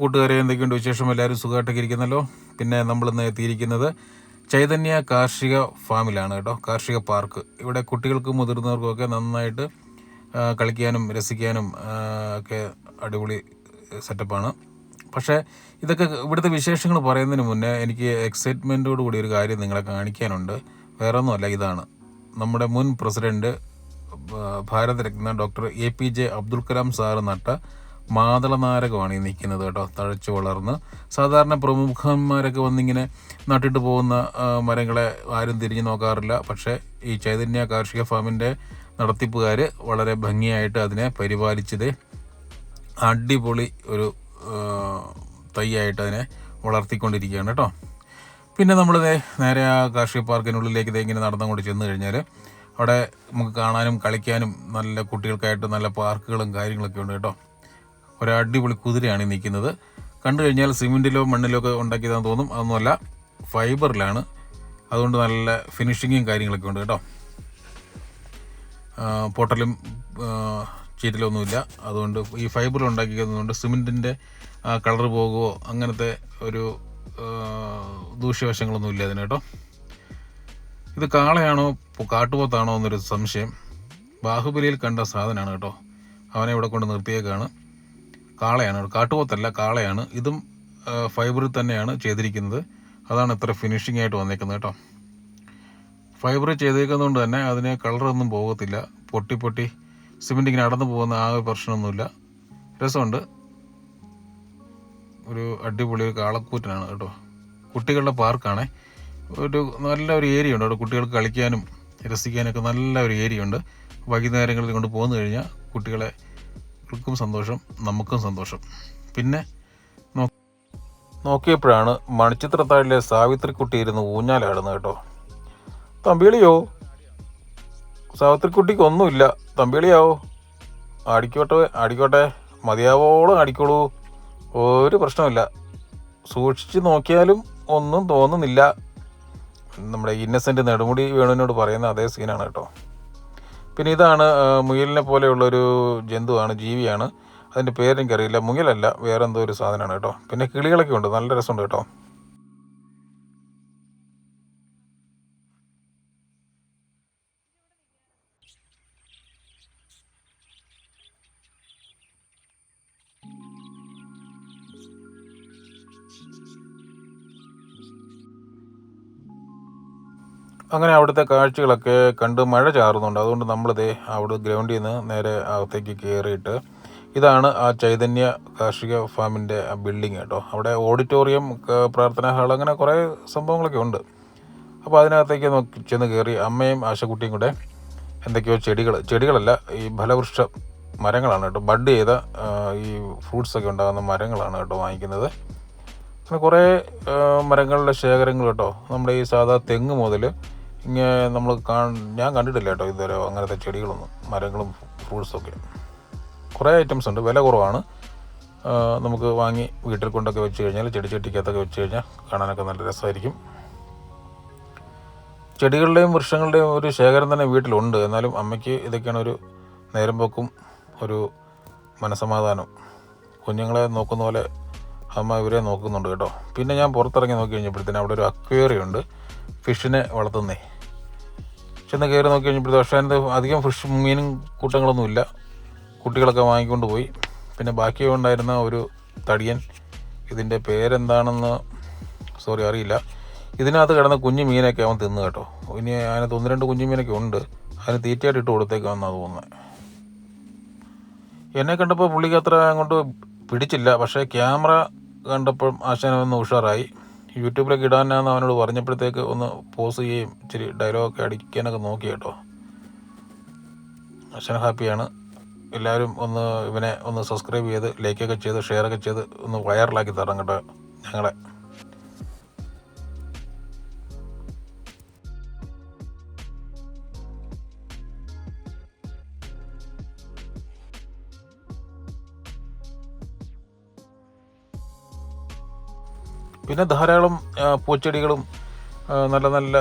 കൂട്ടുകാരെ എന്തൊക്കെയുണ്ട് വിശേഷം? എല്ലാവരും സുഖമായിട്ടൊക്കെ ഇരിക്കുന്നല്ലോ? പിന്നെ നമ്മൾ ഇന്ന് എത്തിയിരിക്കുന്നത് ചൈതന്യ കാർഷിക ഫാമിലാണ് കേട്ടോ കാർഷിക പാർക്ക്. ഇവിടെ കുട്ടികൾക്കും മുതിർന്നവർക്കും ഒക്കെ നന്നായിട്ട് കളിക്കാനും രസിക്കാനും ഒക്കെ അടിപൊളി സെറ്റപ്പാണ്. പക്ഷേ ഇതൊക്കെ ഇവിടുത്തെ വിശേഷങ്ങൾ പറയുന്നതിന് മുന്നേ എനിക്ക് എക്സൈറ്റ്മെന്റോട് കൂടി ഒരു കാര്യം നിങ്ങളെ കാണിക്കാനുണ്ട്. വേറെ ഒന്നുമല്ല ഇതാണ്. നമ്മുടെ മുൻ president Bharat Ratna doctor A P J Abdul Kalam sir നട്ട മാതള നാരകമാണ് ഈ നിൽക്കുന്നത് കേട്ടോ. തഴച്ചു വളർന്ന് സാധാരണ പ്രമുഖന്മാരൊക്കെ വന്നിങ്ങനെ നട്ടിട്ട് പോകുന്ന മരങ്ങളെ ആരും തിരിഞ്ഞു നോക്കാറില്ല. പക്ഷേ ഈ ചൈതന്യ കാർഷിക ഫാമിന്റെ നടത്തിപ്പുകാർ വളരെ ഭംഗിയായിട്ട് അതിനെ പരിപാലിച്ചത് അടിപൊളി ഒരു തൈയായിട്ട് അതിനെ വളർത്തിക്കൊണ്ടിരിക്കുകയാണ് കേട്ടോ. പിന്നെ നമ്മൾ നേരെ ആ കാർഷിക പാർക്കിനുള്ളിലേക്ക് ഇങ്ങനെ നടന്നുകൊണ്ട് ചെന്ന് കഴിഞ്ഞാൽ അവിടെ നമുക്ക് കാണാനും കളിക്കാനും നല്ല കുട്ടികൾക്കായിട്ട് നല്ല പാർക്കുകളും കാര്യങ്ങളൊക്കെ ഉണ്ട് കേട്ടോ. ഒരു അടിപൊളി കുതിരയാണ് നിൽക്കുന്നത്. കണ്ടു കഴിഞ്ഞാൽ സിമെന്റിലോ മണ്ണിലോ ഒക്കെ ഉണ്ടാക്കിയതാണെന്ന് തോന്നും. അതൊന്നുമല്ല ഫൈബറിലാണ്. അതുകൊണ്ട് നല്ല ഫിനിഷിങ്ങും കാര്യങ്ങളൊക്കെ ഉണ്ട് കേട്ടോ. പൊട്ടലും ചീറ്റലൊന്നുമില്ല. അതുകൊണ്ട് ഈ ഫൈബർ ഉണ്ടാക്കിയതുകൊണ്ട് സിമെന്റിന്റെ കളർ പോകുമോ അങ്ങനത്തെ ഒരു ദൂഷ്യവശങ്ങളൊന്നുമില്ല അതിന് കേട്ടോ. ഇത് കാളയാണോ കാട്ടുപോത്താണോ എന്നൊരു സംശയം. ബാഹുബലിയിൽ കണ്ട സാധനമാണ് കേട്ടോ. അവനെ ഇവിടെ കൊണ്ട് നിർത്തിയേക്കാണ്. കാളയാണ് കാട്ടുപോത്തല്ല കാളയാണ്. ഇതും ഫൈബറിൽ തന്നെയാണ് ചെയ്തിരിക്കുന്നത്. അതാണ് ഇത്ര ഫിനിഷിംഗ് ആയിട്ട് വന്നേക്കുന്നത് കേട്ടോ. ഫൈബർ ചെയ്തേക്കുന്നതുകൊണ്ട് തന്നെ അതിന് കളറൊന്നും പോകത്തില്ല. പൊട്ടി പൊട്ടി സിമെന്റ് ഇങ്ങനെ അടന്നു പോകുന്ന ആ ഒരു പ്രശ്നമൊന്നുമില്ല. രസമുണ്ട്. ഒരു അടിപൊളി ഒരു കാളക്കൂറ്റനാണ് കേട്ടോ. കുട്ടികളുടെ പാർക്കാണേ. ഒരു നല്ല ഒരു ഏരിയ ഉണ്ട് അവിടെ കുട്ടികൾക്ക് കളിക്കാനും രസിക്കാനൊക്കെ നല്ല ഒരു ഏരിയ ഉണ്ട്. വൈകുന്നേരങ്ങളിൽ കൊണ്ട് പോന്നു കഴിഞ്ഞാൽ കുട്ടികളെ ക്കും സന്തോഷം നമുക്കും സന്തോഷം. പിന്നെ നോക്കിയപ്പോഴാണ് മണിച്ചിത്രത്താഴിലെ സാവിത്രിക്കുട്ടി ഇരുന്ന് ഊഞ്ഞാലാടുന്നത് കേട്ടോ. തമ്പിളിയോ? സാവിത്രിക്കുട്ടിക്ക് ഒന്നുമില്ല. തമ്പിളിയാവോ? ആടിക്കോട്ടെ ആടിക്കോട്ടെ. മതിയാവോളം ആടിക്കോളൂ. ഒരു പ്രശ്നമില്ല സൂക്ഷിച്ച് നോക്കിയാലും ഒന്നും തോന്നുന്നില്ല. നമ്മുടെ ഇന്നസെന്റ് നെടുമുടി വേണുവിനോട് പറയുന്ന അതേ സീനാണ് കേട്ടോ. പിന്നെ ഇതാണ് മുയലിനെ പോലെയുള്ളൊരു ജന്തുവാണ് ജീവിയാണ്. അതിന്റെ പേരെനിക്കറിയില്ല. മുയലല്ല വേറെന്തോ ഒരു സാധനമാണ് കേട്ടോ. പിന്നെ കിളികളൊക്കെ ഉണ്ട്. നല്ല രസമുണ്ട് കേട്ടോ. അങ്ങനെ അവിടുത്തെ കാഴ്ചകളൊക്കെ കണ്ട് മഴ ചാറുന്നുണ്ട്. അതുകൊണ്ട് നമ്മളിതേ അവിടെ ഗ്രൗണ്ടിൽ നിന്ന് നേരെ അകത്തേക്ക് കയറിയിട്ട് ഇതാണ് ആ ചൈതന്യ കാർഷിക ഫാമിന്റെ ബിൽഡിംഗ് കേട്ടോ. അവിടെ ഓഡിറ്റോറിയം പ്രാർത്ഥനാ ഹാൾ അങ്ങനെ കുറേ സംഭവങ്ങളൊക്കെ ഉണ്ട്. അപ്പോൾ അതിനകത്തേക്ക് നോക്കി ചെന്ന് കയറി അമ്മയും ആശക്കുട്ടിയും കൂടെ എന്തൊക്കെയോ ചെടികൾ ചെടികളല്ല ഈ ഫലവൃക്ഷ മരങ്ങളാണ് കേട്ടോ. ബഡ് ചെയ്ത ഈ ഫ്രൂട്ട്സൊക്കെ ഉണ്ടാകുന്ന മരങ്ങളാണ് കേട്ടോ വാങ്ങിക്കുന്നത്. അങ്ങനെ കുറേ മരങ്ങളുടെ ശേഖരങ്ങൾ കേട്ടോ. നമ്മുടെ ഈ സാധാ തെങ്ങ് മുതൽ നമ്മൾ ഞാൻ കണ്ടിട്ടില്ല കേട്ടോ ഇതുവരെ അങ്ങനത്തെ ചെടികളൊന്നും മരങ്ങളും ഫ്രൂട്ട്സും ഒക്കെ കുറേ ഐറ്റംസ് ഉണ്ട് വില കുറവാണ്. നമുക്ക് വാങ്ങി വീട്ടിൽ കൊണ്ടൊക്കെ വെച്ച് കഴിഞ്ഞാൽ ചെടി ചെട്ടിക്കകത്തൊക്കെ വെച്ച് കഴിഞ്ഞാൽ കാണാനൊക്കെ നല്ല രസമായിരിക്കും. ചെടികളുടെയും വൃക്ഷങ്ങളുടെയും ഒരു ശേഖരം തന്നെ വീട്ടിലുണ്ട്. എന്നാലും അമ്മയ്ക്ക് ഇതൊക്കെയാണ് ഒരു നേരം പോക്കും ഒരു മനസമാധാനം. കുഞ്ഞുങ്ങളെ നോക്കുന്ന പോലെ അമ്മ ഇവരെ നോക്കുന്നുണ്ട് കേട്ടോ. പിന്നെ ഞാൻ പുറത്തിറങ്ങി നോക്കി കഴിഞ്ഞപ്പോഴത്തേന് അവിടെ ഒരു അക്വേറിയുണ്ട് ഫിഷിനെ വളർത്തുന്നേ. ചെന്ന് കയറി നോക്കി കഴിഞ്ഞപ്പോൾ പക്ഷേ അതിന്റെ അധികം ഫിഷ് മീനും കൂട്ടങ്ങളൊന്നുമില്ല കുട്ടികളൊക്കെ വാങ്ങിക്കൊണ്ട് പോയി. പിന്നെ ബാക്കി ഉണ്ടായിരുന്ന ഒരു തടിയൻ ഇതിന്റെ പേരെന്താണെന്ന് സോറി അറിയില്ല. ഇതിനകത്ത് കിടന്ന കുഞ്ഞു മീനൊക്കെ അവൻ തിന്നു കേട്ടോ. ഇനി അതിനകത്ത് ഒന്ന് രണ്ട് കുഞ്ഞു മീനൊക്കെ ഉണ്ട്. അതിന് തീറ്റയായിട്ട് ഇട്ട് കൊടുത്തേക്കാമെന്നാണ് തോന്നുന്നത് എന്നെ കണ്ടപ്പോൾ പുള്ളിക്ക് അത്ര അങ്ങോട്ട് പിടിച്ചില്ല. പക്ഷേ ക്യാമറ കണ്ടപ്പോൾ ആശാനൊന്ന് ഉഷാറായി. യൂട്യൂബിലൊക്കെ ഇടാനാന്ന് അവനോട് പറഞ്ഞപ്പോഴത്തേക്ക് ഒന്ന് പോസ് ചെയ്യുകയും ഇച്ചിരി ഡയലോഗൊക്കെ അടിക്കാനൊക്കെ നോക്കി കേട്ടോ. അച്ഛൻ ഹാപ്പിയാണ്. എല്ലാവരും ഒന്ന് ഇവനെ ഒന്ന് സബ്സ്ക്രൈബ് ചെയ്ത് ലൈക്കൊക്കെ ചെയ്ത് ഷെയറൊക്കെ ചെയ്ത് ഒന്ന് വൈറലാക്കി തരണം കേട്ടോ ഞങ്ങളെ. പിന്നെ ധാരാളം പൂച്ചെടികളും നല്ല നല്ല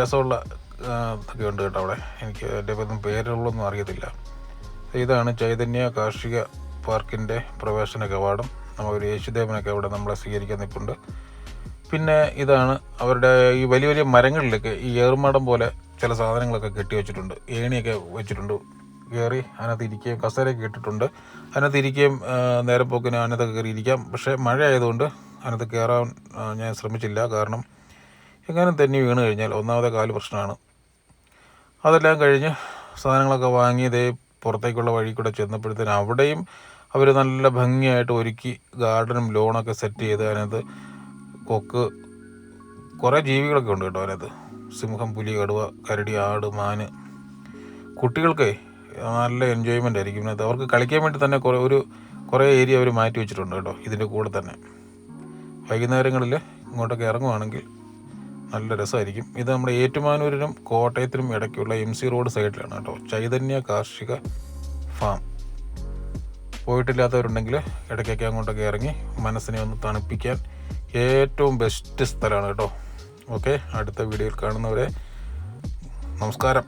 രസമുള്ള ഇതൊക്കെ ഉണ്ട് കേട്ടോ അവിടെ. എനിക്ക് അതിന്റെ ഒന്നും പേരുകളൊന്നും അറിയത്തില്ല. ഇതാണ് ചൈതന്യ കാർഷിക പാർക്കിന്റെ പ്രവേശന കവാടം. ഒരു യേശുദേവനൊക്കെ അവിടെ നമ്മളെ സ്വീകരിക്കാൻ നിൽപ്പുണ്ട്. പിന്നെ ഇതാണ് അവരുടെ ഈ വലിയ വലിയ മരങ്ങളിലൊക്കെ ഈ ഏറുമാടം പോലെ ചില സാധനങ്ങളൊക്കെ കെട്ടി വെച്ചിട്ടുണ്ട്. ഏണിയൊക്കെ വെച്ചിട്ടുണ്ട്. കയറി അതിനകത്ത് ഇരിക്കുകയും കസേരയൊക്കെ ഇട്ടിട്ടുണ്ട്. അതിനകത്ത് ഇരിക്കുകയും നേരെ പോക്കിന് അതിനകത്തൊക്കെ കയറി ഇരിക്കാം പക്ഷേ മഴ ആയതുകൊണ്ട് അതിനകത്ത് കയറാൻ ഞാൻ ശ്രമിച്ചില്ല. കാരണം എങ്ങനെ തന്നെ വീണ് കഴിഞ്ഞാൽ ഒന്നാമത്തെ കാൽ പ്രശ്നമാണ്. അതെല്ലാം കഴിഞ്ഞ് സാധനങ്ങളൊക്കെ വാങ്ങി ഇതേ പുറത്തേക്കുള്ള വഴി കൂടെ ചെന്നപ്പോഴത്തേന് അവിടെയും അവർ നല്ല ഭംഗിയായിട്ട് ഒരുക്കി ഗാർഡനും ലോണൊക്കെ സെറ്റ് ചെയ്ത് അതിനകത്ത് കൊക്ക് കുറേ ജീവികളൊക്കെ ഉണ്ട് കേട്ടോ അതിനകത്ത്. സിംഹം പുലി കടുവ കരടി ആട് മാന്. കുട്ടികൾക്ക് നല്ല എൻജോയ്മെന്റ് ആയിരിക്കും. അതിനകത്ത് അവർക്ക് കളിക്കാൻ വേണ്ടി തന്നെ കുറേ ഒരു കുറേ ഏരിയ അവർ മാറ്റി വെച്ചിട്ടുണ്ട് കേട്ടോ ഇതിന്റെ കൂടെ തന്നെ. വൈകുന്നേരങ്ങളിൽ ഇങ്ങോട്ടൊക്കെ ഇറങ്ങുവാണെങ്കിൽ നല്ല രസമായിരിക്കും. ഇത് നമ്മുടെ ഏറ്റുമാനൂരിനും കോട്ടയത്തിനും ഇടയ്ക്കുള്ള എം സി റോഡ് സൈഡിലാണ് കേട്ടോ. ചൈതന്യ കാർഷിക ഫാം. പോയിട്ടില്ലാത്തവരുണ്ടെങ്കിൽ ഇടയ്ക്കൊക്കെ അങ്ങോട്ടൊക്കെ ഇറങ്ങി മനസ്സിനെ ഒന്ന് തണുപ്പിക്കാൻ ഏറ്റവും ബെസ്റ്റ് സ്ഥലമാണ് കേട്ടോ. ഓക്കെ അടുത്ത വീഡിയോയിൽ കാണുന്നവരെ നമസ്കാരം.